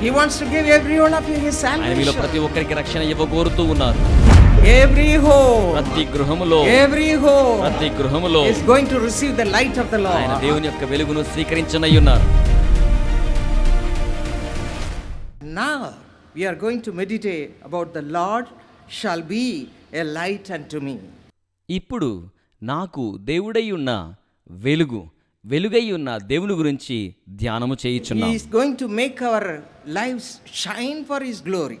He wants to give every one of you his salvation ఆయన మీలో ప్రతి ఒక్కరికి రక్షణ ఇవ్వ కోరుతూ ఉన్నారు. ఎవ్రీ హో ప్రతి గృహములో ఎవ్రీ హో ప్రతి గృహములో is going to receive the light of the Lord ఆయన దేవుని యొక్క వెలుగును స్వీకరించనై ఉన్నారు. నా we are going to meditate about the Lord shall be a light and to me ఇప్పుడు నాకు దేవుడై ఉన్న వెలుగు వెలుగై ఉన్న దేవుని గురించి ధ్యానము చేయించున్నాం. To make our lives shine for his glory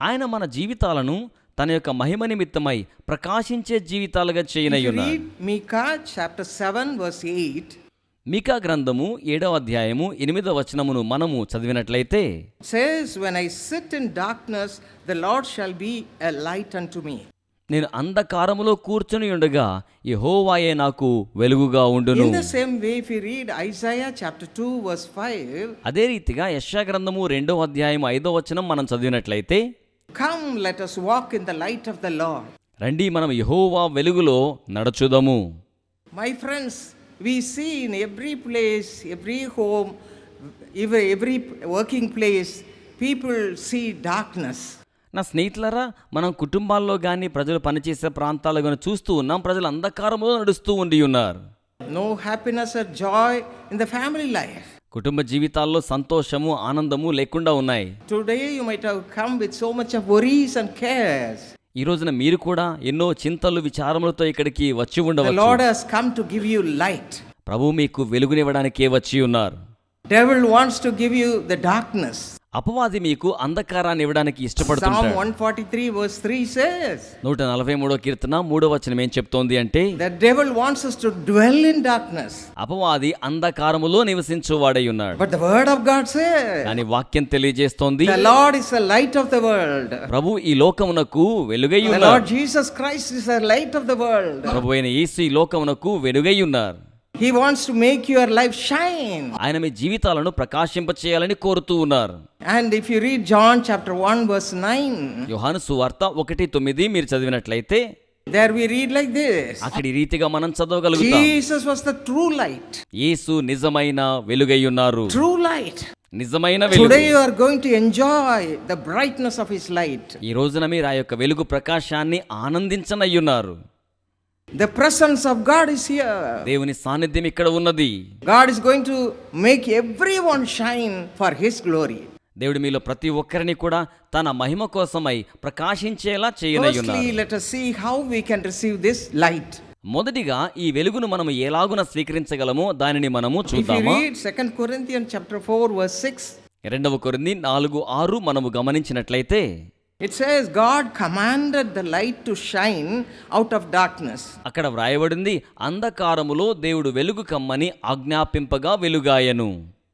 ఆయన మన జీవితాలను తన యొక్క మహిమ నిమిత్తమై ప్రకాశించే జీవితాలుగా చేయనయ్యున్నా మీకా చాప్టర్ 7 వర్స్ 8 మీకా గ్రంథము ఏడవ అధ్యాయము ఎనిమిదవ వచనమును మనము చదివినట్లయితే says when I sit in darkness the Lord shall be a light unto me నేను అంధకారములో కూర్చొని ఉండగా యహోవాయే నాకు వెలుగుగా ఉండును. In the same way if you read Isaiah chapter verse 5 అదే రీతిగా యెషయా గ్రంథము రెండో అధ్యాయం ఐదో వచనం మనం చదివినట్లయితే come let us walk in the light of the Lord రండి మనం యహోవా వెలుగులో నడుచుదము. My friends we see in every place every home every working place people see darkness నా స్నేహితులరా మనం కుటుంబాల్లో కానీ ప్రజలు పనిచేసే ప్రాంతాల్లో కానీ చూస్తూ ఉన్నాం. ప్రజలు అంధకారంలో నడుస్తూ ఉండి ఉన్నారు. No happiness joy in the family life కుటుంబ జీవితాల్లో సంతోషము ఆనందము లేకుండా ఉన్నాయి. Today you might have come with so much of worries and cares ఈ రోజున మీరు కూడా ఎన్నో చింతలు విచారములతో ఇక్కడికి వచ్చి ఉండవచ్చు. Lord has come to give you light ప్రభు మీకు వెలుగునివ్వడానికే వచ్చి ఉన్నారు. Devil wants to give you the darkness అపవాది మీకు అంధకారాన్ని ఇవ్వడానికి ఇష్టపడుతుంటాడు. సామ్ 143 వర్స్ 3 సేస్ 143 కీర్తన మూడవ వచనం ఏం చెప్తోంది అంటే ద డెవిల్ టు డ్వెల్ అపవాది అంధకారములో నివసించువాడై ఉన్నాడు. But word of God says వాక్యం తెలియజేస్తోంది. Lord is the light of the world ప్రభు ఈ లోకమునకు వెలుగై ఉన్నాడు the Lord Jesus Christ light of the world ప్రభువైన యేసు ఈ లోకమునకు వెలుగై ఉన్నారు. He wants to make your life shine ఆయన మీ జీవితాలను ప్రకాశింప చేయాలని కోరుతూ ఉన్నారు. And if you read John chapter 1 verse 9 యోహాను సువార్త 1 9 మీరు చదివినట్లయితే there we read like this అక్కడి రీతిగా మనం చదవగలుగుతాం. Jesus was the true light యేసు నిజమైన వెలుగై ఉన్నారు. ట్రూ లైట్ నిజమైన వెలుగు. Today you are going to enjoy the brightness of his light ఈ రోజున మీరు ఆ యొక్క వెలుగు ప్రకాశాన్ని ఆనందించనయ్యున్నారు. The presence of God is here దేవుని సాన్నిధ్యం ఇక్కడ ఉన్నది. God is going to make every one shine for his glory దేవుడు మీలో ప్రతి ఒక్కరిని కూడా తన మహిమ కోసమై ప్రకాశించేలా చేయనయ్యున్నారు firstly let us see how we can receive this light. మొదటిగా ఈ వెలుగును మనం ఎలాగున స్వీకరించగలమో దానిని మనము చూద్దాము? సెకండ్ కొరింథియన్ చాప్టర్ 4 వర్స్ 6 రెండవ కొరింథీ నాలుగు ఆరు మనము గమనించినట్లయితే it says God commanded the light to shine out of darkness అక్కడ వ్రాయబడింది అంధకారములో దేవుడు వెలుగు కమ్మని ఆజ్ఞాపింపగా వెలుగాయను.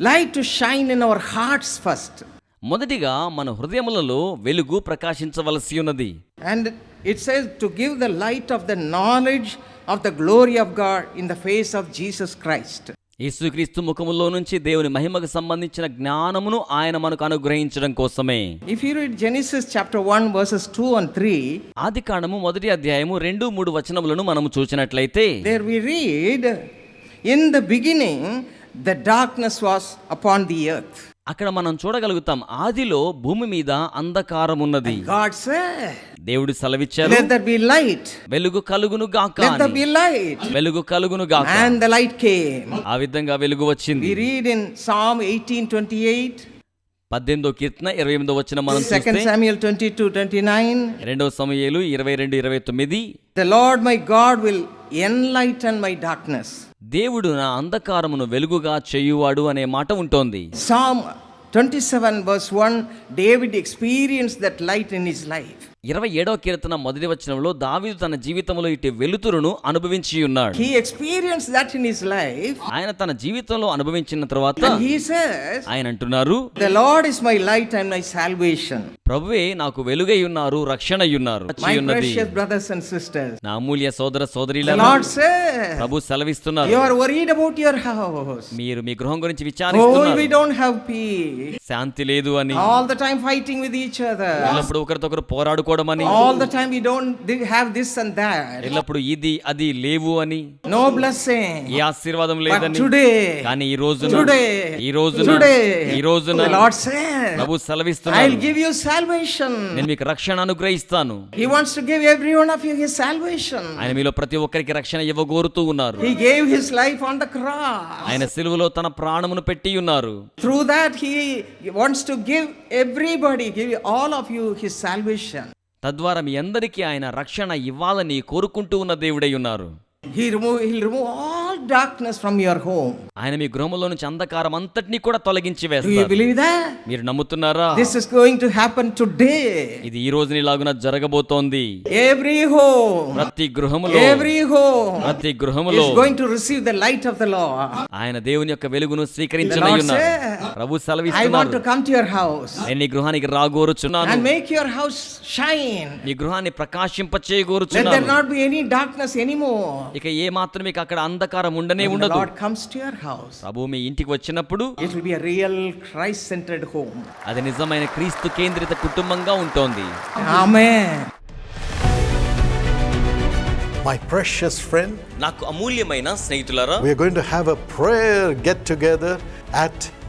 Light to shine in our hearts first మొదటిగా మన హృదయములలో వెలుగు ప్రకాశించవలసి ఉన్నది and it says to give the light of the knowledge of the glory of God in the face of Jesus Christ యేసుక్రీస్తు ముఖములో నుంచి దేవుని మహిమకు సంబంధించిన జ్ఞానమును ఆయన మనకు అనుగ్రహించడం కోసమే. If you read Genesis chapter 1 verses 2 and 3 ఆదికాండము మొదటి అధ్యాయము 2 3 వచనములను మనము చూసినట్లయితే there we read in the beginning the darkness was upon the earth అక్కడ మనం చూడగలుగుతాం ఆదిలో భూమి మీద అంధకారం ఉన్నది దేవుడు సెలవిచ్చారు. వెలుగు కలుగును గాక. వెలుగు కలుగును గాక And the light came. ఆ విధంగా వెలుగు వచ్చింది read in Psalm 1828, పద్దెనిమిదో కీర్తన ఇరవై ఎనిమిదో వచ్చిన మనం 2 చూస్తే Samuel 22 29. రెండవ సమయాలు ఇరవై రెండు ఇరవై తొమ్మిది The Lord my God will enlighten my darkness. దేవుడు నా అంధకారమును వెలుగుగా చేయువాడు అనే మాట ఉంటుంది. Psalm twenty seven verse one David experience that light in is life ఇరవై ఏడో కీర్తన మొదటి వచనంలో దావీదు తన జీవితంలో ఇటు వెలుతురును అనుభవించి ఉన్నాడు. ఎక్స్పీరియన్స్ లైఫ్ ఆయన తన జీవితంలో అనుభవించిన తర్వాత హీ సేస్ ఆయన అంటున్నారు సాల్వేషన్ ప్రభువే నాకు వెలుగై ఉన్నారు రక్షణ ఉన్నారు మై బ్రదర్స్ అండ్ సిస్టర్స్ నా అమూల్య సోదర సోదరి లార్డ్ సేస్ ప్రభు సెలవిస్తున్నారు. మీరు మీ గృహం గురించి విచారిస్తున్నారు. వి డోంట్ శాంతి లేదు అని all the time fighting with each ఒకరితో ఒకరు పోరాడుకో చేసుకోవడం ఎల్లప్పుడు ఇది అది లేవు అని. నో బ్లస్ ఈ ఆశీర్వాదం లేదని. కానీ ఈ రోజు ఈ రోజు ఈ రోజు ప్రభు సెలవిస్తున్నా గివ్ యూ సాల్వేషన్ నేను మీకు రక్షణ అనుగ్రహిస్తాను. He wants to give every one of you his salvation ఆయన మీలో ప్రతి ఒక్కరికి రక్షణ ఇవ్వగోరుతూ ఉన్నారు. He gave his life on the cross ఆయన సిలువలో తన ప్రాణమును పెట్టి ఉన్నారు. Through that he wants to give everybody give all of you his salvation తద్వారా మీ అందరికీ ఆయన రక్షణ ఇవ్వాలని కోరుకుంటూ ఉన్న దేవుడై ఉన్నారు. ఆయన మీ గృహంలో నుంచి అంధకారం అంతటిని కూడా తొలగించి మీరు నమ్ముతున్నారా? This is going to happen today ఇది ఈ రోజు లాగున జరగబోతోంది. ఎవ్రీ హోమ్ ప్రతి గృహములో ఎవ్రీ హోమ్ ప్రతి గృహములో receive the light of the Lord ఆయన దేవుని యొక్క వెలుగును స్వీకరించాలి ప్రభు సెలవిస్తున్నాడు I want to come to your house నేను నీ గృహానికి రాగోరుచున్నాను. And make your house shine నీ గృహాన్ని ప్రకాశింప చేయగోరుచున్నాను there not be any darkness anymore ఇక ఏ మాత్రం మీకు అక్కడ అంధకారం ఉండనే ఉండదు. God comes to your house ప్రభు మీ ఇంటికి వచ్చినప్పుడు it will be a real Christ centred home అది నిజమైన క్రీస్తు కేంద్రిత కుటుంబంగా ఉంటుంది. Amen My precious friend, we are going to have a prayer get together at